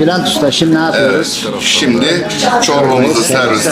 Bülent Usta şimdi ne yapıyoruz? Şimdi çorbamızı serviste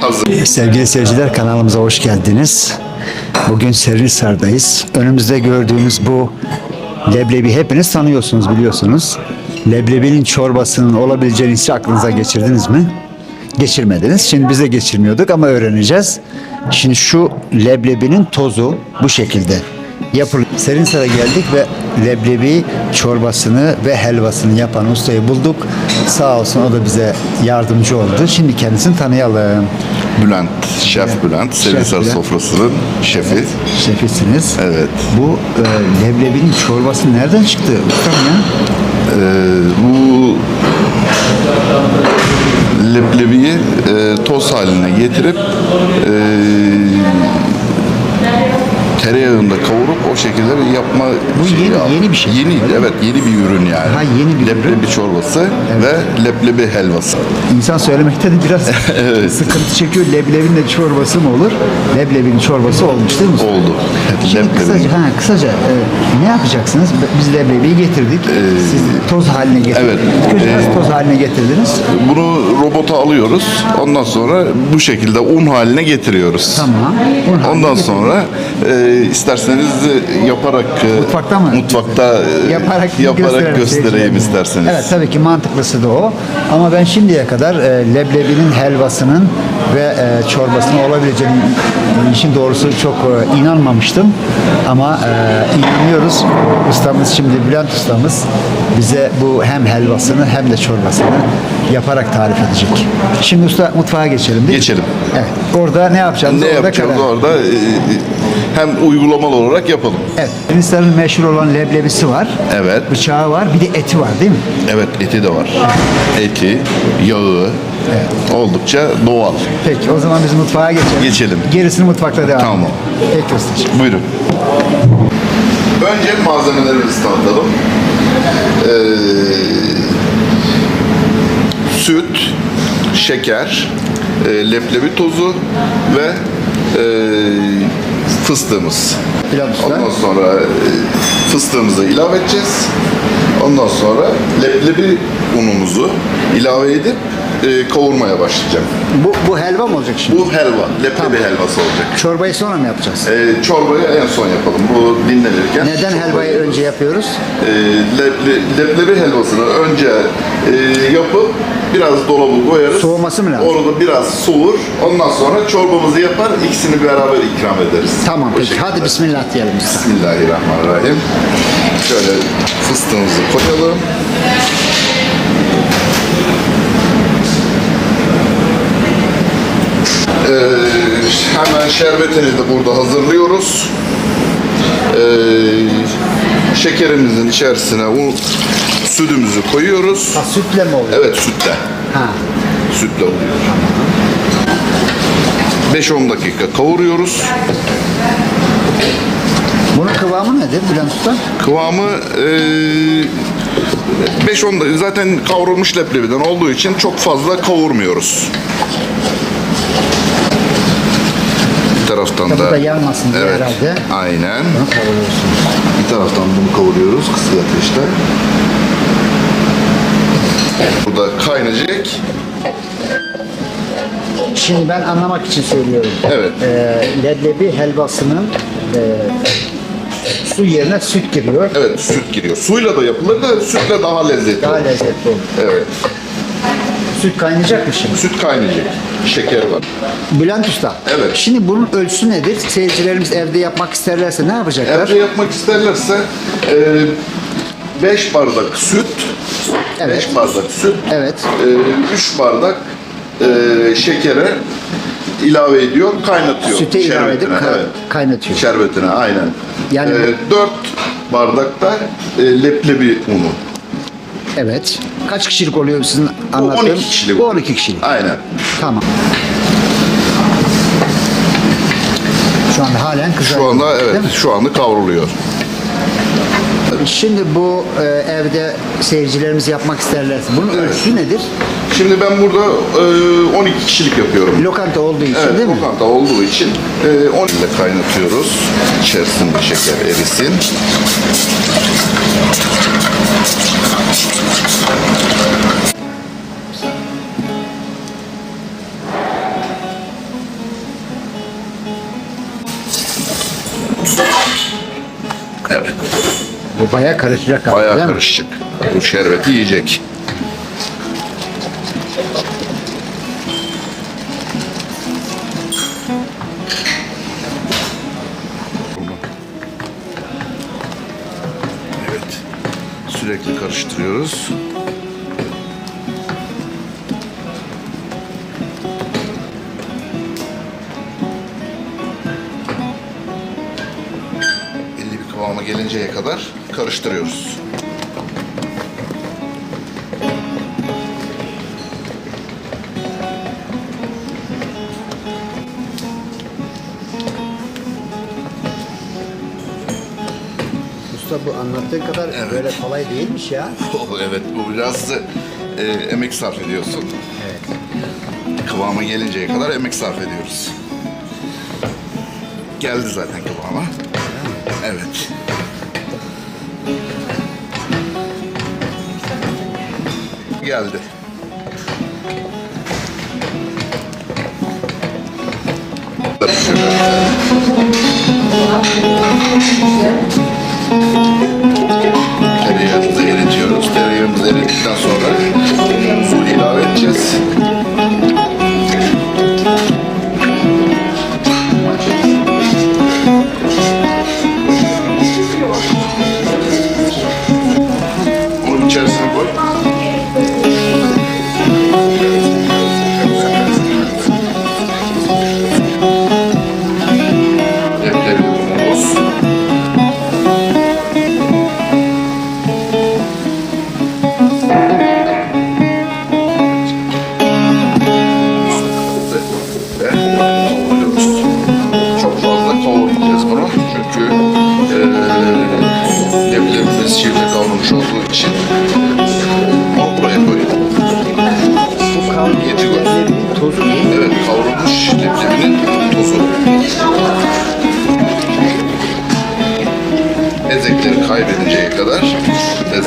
hazır. Sevgili seyirciler kanalımıza hoş geldiniz. Bugün Serinhisar'dayız. Önümüzde gördüğünüz bu leblebi hepiniz tanıyorsunuz biliyorsunuz. Leblebinin çorbasının olabileceğini hiç aklınıza geçirdiniz mi? Geçirmediniz. Şimdi biz de geçirmiyorduk ama öğreneceğiz. Şimdi şu leblebinin tozu bu şekilde yapılıyor. Serinhisar'a geldik ve leblebi çorbasını ve helvasını yapan ustayı bulduk. Sağ olsun o da bize yardımcı oldu. Şimdi kendisini tanıyalım. Bülent, Şef Bülent, Selisar Bülent. sofrasının şefi. Şefisiniz. Evet. Bu e, leblebinin çorbası nereden çıktı ustam ya? Ee, bu leblebiyi e, toz haline getirip e, tereyağında kavurup o şekilde yapma Bu şeyi yeni- aldım. yeni bir şey. Yeni, evet yeni bir ürün yani. Ha, yeni bir leblebi ürün. çorbası ve leblebi helvası. İnsan söylemekte de biraz sıkıntı çekiyor. Leblebinin de çorbası mı olur? Leblebinin çorbası olmuş değil mi? Oldu. Şimdi Leblebi. kısaca, ha, kısaca e, ne yapacaksınız? Biz leblebiyi getirdik. Siz toz haline getirdiniz. evet. Önce nasıl toz haline getirdiniz? Bunu robota alıyoruz. Ondan sonra bu şekilde un haline getiriyoruz. Tamam. Un haline Ondan getirdiniz. sonra e, isterseniz e, yaparak e, Mutfakta mı? Mutfakta e, yaparak, yaparak göstereyim seyircilerimize. isterseniz. Evet tabii ki mantıklısı da o. Ama ben şimdiye kadar e, leblebinin helvasının ve e, çorbasının olabileceğini işin doğrusu çok e, inanmamıştım. Ama e, inanıyoruz. Ustamız şimdi Bülent ustamız bize bu hem helvasını hem de çorbasını yaparak tarif edecek. Şimdi usta mutfağa geçelim değil mi? Geçelim. Evet. Orada ne yapacağız? Ne Orada yapacağız karar. orada? e, hem uygulamalı olarak yapalım. Evet. Hindistan'ın meşhur olan leblebisi var. Evet. Bıçağı var. Bir de eti var değil mi? Evet eti de var. Eti, yağı oldukça doğal. Peki o zaman biz mutfağa geçelim. Geçelim. Gerisini mutfakta devam Tamam. edelim. Peki ustacığım. Buyurun. Önce malzemelerimizi tanıtalım. Ee, süt, şeker, e, leblebi tozu ve e, fıstığımız. Pilav. Ondan sonra e, fıstığımızı ilave edeceğiz. Ondan sonra leblebi unumuzu ilave edip e, kavurmaya başlayacağım. Bu, bu helva mı olacak şimdi? Bu helva, leblebi Tamam. helvası olacak. Çorbayı sonra mı yapacağız? E, çorbayı en son yapalım. Bu dinlenirken. Neden çorbayı helvayı yapıyoruz. önce yapıyoruz? E, leble- leblebi helvasını önce e, yapıp biraz dolabı koyarız. Soğuması mı lazım? Orada biraz soğur. Ondan sonra çorbamızı yapar. ikisini beraber ikram ederiz. Tamam peki. şekilde. Hadi bismillah diyelim. Bismillahirrahmanirrahim. Şöyle fıstığımızı koyalım. Ee, hemen şerbetini de burada hazırlıyoruz. Ee, şekerimizin içerisine un, sütümüzü koyuyoruz. Ha, sütle mi oluyor? Evet sütle. Ha. Sütle oluyor. 5-10 dakika kavuruyoruz. Bunun kıvamı nedir Bülent Usta? Kıvamı eee 5-10 da- zaten kavrulmuş leblebiden olduğu için çok fazla kavurmuyoruz. Taraftan da da yanmasın diye evet, herhalde. Aynen. Bunu kavuruyorsunuz. Bir taraftan bunu kavuruyoruz kısık ateşte. Burada kaynayacak. Şimdi ben anlamak için söylüyorum. Evet. Ee, leblebi helvasının e, su yerine süt giriyor. Evet süt giriyor. Suyla da yapılır da sütle daha lezzetli Daha olur. lezzetli olur. Evet. Süt kaynayacak mı şimdi? Süt kaynayacak. Şeker var. Bülent Usta. Evet. Şimdi bunun ölçüsü nedir? Seyircilerimiz evde yapmak isterlerse ne yapacaklar? Evde yapmak isterlerse 5 bardak süt, 5 Evet. bardak süt, Evet. 3 bardak e, şekere ilave ediyor, kaynatıyor. Süte ilave edip şerbetine, ka- evet. kaynatıyor. Şerbetine aynen. Yani Yani 4 bardak da e, leblebi unu. Evet. Kaç kişilik oluyor sizin Bu anlattığın? 12 kişilik. Bu 12 kişilik. Aynen. Tamam. Şu anda halen kızarıyor. Şu anda değil evet, mi? şu anda kavruluyor. Şimdi bu e, evde seyircilerimiz yapmak isterlerse bunun ölçüsü nedir? Şimdi ben burada e, 12 kişilik yapıyorum. Lokanta olduğu için Evet, değil mi? lokanta olduğu için e, 10 ile kaynatıyoruz. İçerisinde şeker erisin. Bayağı karışacak abi Bayağı değil mi? karışacak. Bu şerbeti yiyecek. Evet. Sürekli karıştırıyoruz. Gelinceye kadar karıştırıyoruz. Usta bu anlattığın kadar Evet. böyle kolay değilmiş ya. Oh, evet bu biraz e, emek sarf ediyorsun. Evet. Kıvama gelinceye kadar emek sarf ediyoruz. Geldi zaten kıvama. Evet. Geldi. Tereyağımızı eritiyoruz. Tereyağımızı erittikten sonra su ilave edeceğiz.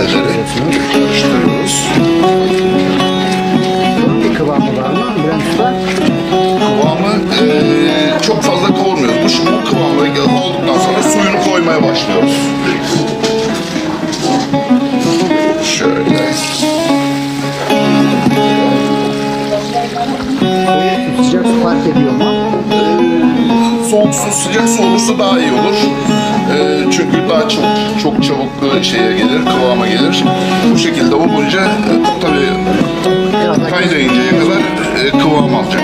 Lezzetleri karıştırıyoruz. Bir kıvamı var mı Bülent Usta? Kıvamı eee, çok fazla kavurmuyoruz. Bu, şu- bu kıvamda olduktan sonra suyunu koymaya başlıyoruz. Şöyle. Sıcak su fark ediyor mu? Soğuk su, sıcak su olursa daha iyi olur. Eee, çünkü daha çok çok çabuk şeye gelir, kıvama gelir. Bu şekilde olunca e, tabii kaynayıncaya kadar e, kıvam alacak.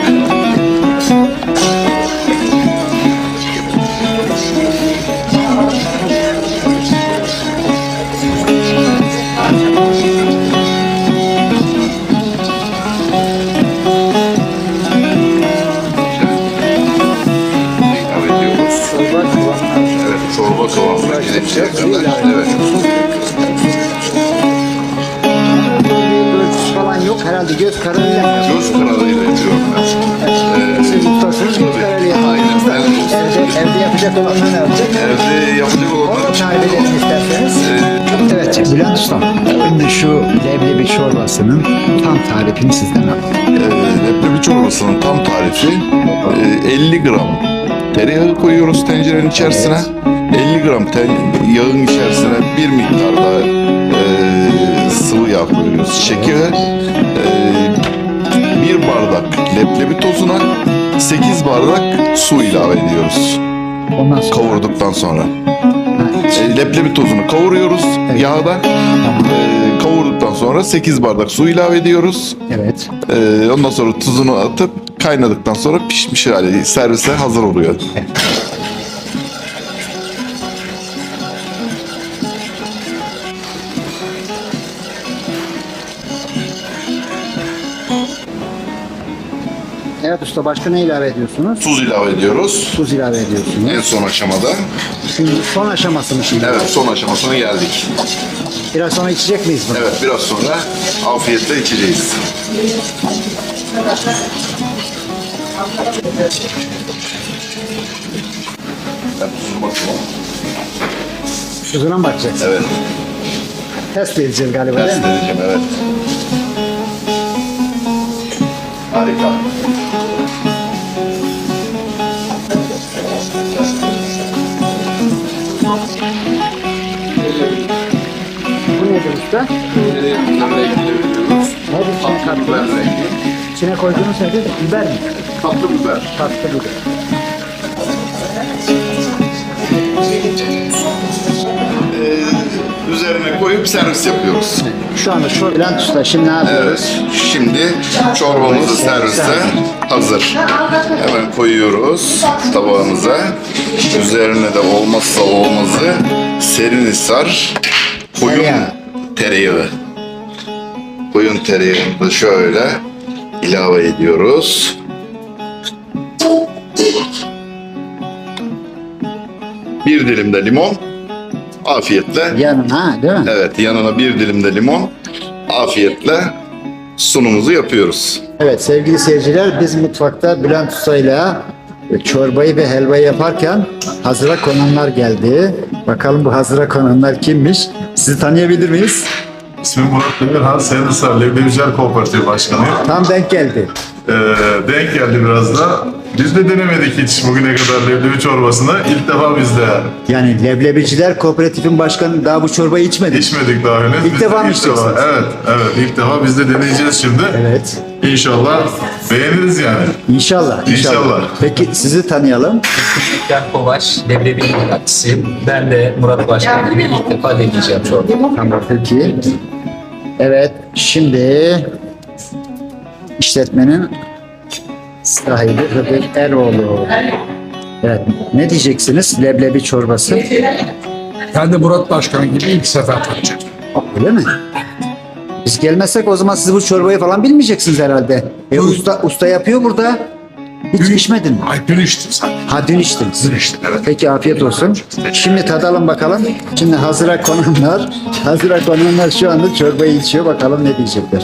Siz ustasınız kararıyla Aynen. Evde, evde yapacak olanlar ne yapacak? Evde yapacak olanlar için tarif edelim isterseniz. Evet Bülent Usta, şimdi şu leblebi çorbasının tam tarifini sizden alalım. Ee, leblebi çorbasının tam tarifi e, 50 gram tereyağı koyuyoruz tencerenin içerisine. 50 gram ten, yağın içerisine bir miktar da e, sıvı yağ koyuyoruz. Şeker, e, bir bardak leblebi tozuna 8 bardak su ilave ediyoruz Ondan sonra kavurduktan sonra. E, leblebi tozunu kavuruyoruz yağda. E, kavurduktan sonra 8 bardak su ilave ediyoruz. evet. Ee, ondan sonra tuzunu atıp kaynadıktan sonra pişmiş hali servise hazır oluyor. Evet usta başka ne ilave ediyorsunuz? Tuz ilave ediyoruz. Tuz ilave ediyorsunuz. En son aşamada. Şimdi son aşaması mı şimdi? Evet son aşamasına geldik. Biraz sonra içecek miyiz bunu? Evet biraz sonra afiyetle içeceğiz. Ben tuzunu bakıyorum. Tuzuna mı bakacaksın? Evet. Test edeceğiz galiba değil Test mi? edeceğim evet. Harika. usta? Tereyağını rengini veriyoruz. Nedir içine Tatlı biber kattınız? rengi. İçine koyduğunuz nedir? Biber mi? Tatlı biber. Tatlı biber. Koyup servis yapıyoruz. Şu anda şu Bülent Usta şimdi ne yapıyoruz? Evet, şimdi çorbamızı servise hazır. Hemen koyuyoruz tabağımıza. Üzerine de olmazsa olmazı Serinhisar koyun Tereyağı. tereyağı. Koyun tereyağını da şöyle ilave ediyoruz. Bir dilim de limon. Afiyetle Yanına değil mi? Evet, yanına bir dilim de limon. Afiyetle sunumuzu yapıyoruz. Evet sevgili seyirciler biz mutfakta Bülent Usta'yla çorbayı ve helvayı yaparken hazıra konanlar geldi. Bakalım bu hazıra konanlar kimmiş? Sizi tanıyabilir miyiz? İsmim Murat Demirhan, Sendisar Leblebiciler Kooperatifi Başkanıyım. Tam denk geldi. Ee, denk geldi biraz da. Biz de denemedik hiç bugüne kadar leblebi çorbasını. İlk defa biz de Yani Leblebiciler Kooperatif'in başkanı daha bu çorbayı içmedi. içmedik daha henüz. İlk Biz de defa mı içeceksiniz? Evet, evet. ilk defa biz de deneyeceğiz şimdi. Evet. İnşallah beğeniriz yani. İnşallah. İnşallah. Peki sizi tanıyalım. Ben Kovaç, Leblebi mühendisiyim. Ben de Murat Başkan gibi ilk defa deneyeceğim çorba. Tamam peki. Evet şimdi işletmenin sahibi Hıdır Eroğlu. Evet. Ne diyeceksiniz? Leblebi çorbası. Ben de Murat Başkan gibi ilk sefer tanıyacağım. Öyle mi? Biz gelmezsek o zaman siz bu çorbayı falan bilmeyeceksiniz herhalde. E, usta, usta yapıyor burada. Hiç içmedin mi? Ay dün içtim sen. Ha dün içtiniz. Dün içtim evet. Peki afiyet olsun. Şimdi tadalım bakalım. Şimdi hazıra konanlar, hazıra konanlar şu anda çorbayı içiyor. Bakalım ne diyecekler.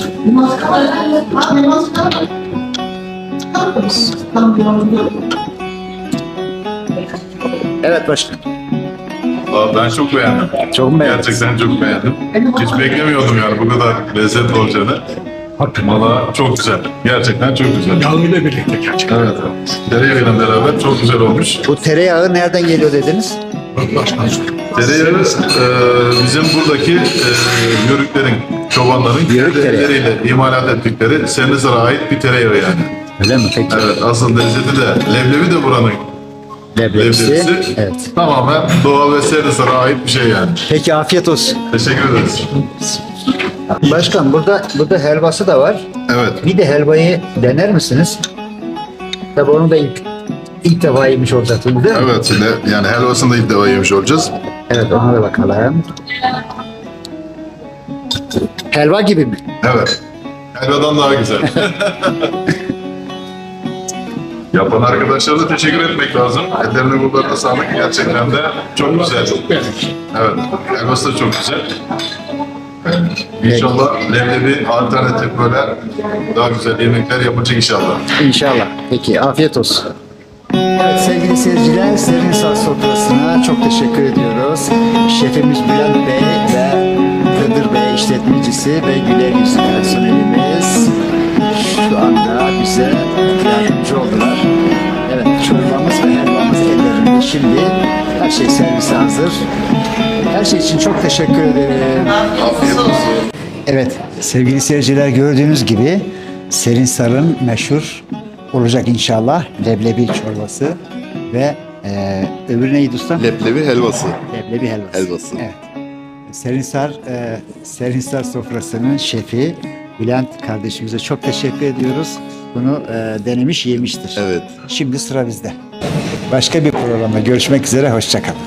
Evet başkan. Aa, Ben çok beğendim. Çok mu beğendiniz? Gerçekten çok beğendim. Hiç beklemiyordum yani bu kadar lezzetli olacağını. Valla çok güzel. Gerçekten çok güzel. Yağıyla birlikte gerçekten. Evet. Tereyağıyla beraber çok güzel olmuş. Bu tereyağı nereden geliyor dediniz? Başkan. Tereyağı e, bizim buradaki e, yörüklerin, çobanların Yörük kendi tereyağı. elleriyle imalat ettikleri Sendizar'a ait bir tereyağı yani. Öyle mi? Peki. Evet, asıl lezzeti de leblebi de buranın Leblebisi. leblebisi. Evet. Tamamen doğal ve Sendizar'a ait bir şey yani. Peki afiyet olsun. Teşekkür ederiz. Başkan burada burada helvası da var. Evet, Bir de helvayı dener misiniz? Tabii onu da ilk ilk defa yemiş olacaksınız değil mi? evet. Şimdi yani helvasını da ilk defa yemiş olacağız. Evet ona da bakalım. Helva gibi mi? Evet. Helvadan daha güzel. Yapan arkadaşlara da teşekkür etmek lazım. Ellerine buralarına sağlık. Gerçekten de çok güzel. Evet. Helvası da çok güzel. İnşallah leblebi alternatif böyle daha güzel yemekler yapacak inşallah. İnşallah. Peki afiyet olsun. Evet sevgili seyirciler Serin Saz sofrasına çok teşekkür ediyoruz. Şefimiz Bülent Bey ve Kıdır Bey işletmecisi ve Güler Yüz personelimiz Her şey servise hazır. Her şey için çok teşekkür ederim. Afiyet olsun. Evet sevgili seyirciler gördüğünüz gibi Serinsar'ın meşhur olacak inşallah leblebi çorbası ve e, öbürü neydi usta? Leblebi helvası. leblebi helvası. Helvası. Evet. Serinsar, e, Serinsar sofrasının şefi Bülent kardeşimize çok teşekkür ediyoruz. Bunu e, denemiş yemiştir. Evet. Şimdi sıra bizde. Başka bir programda görüşmek üzere, hoşçakalın.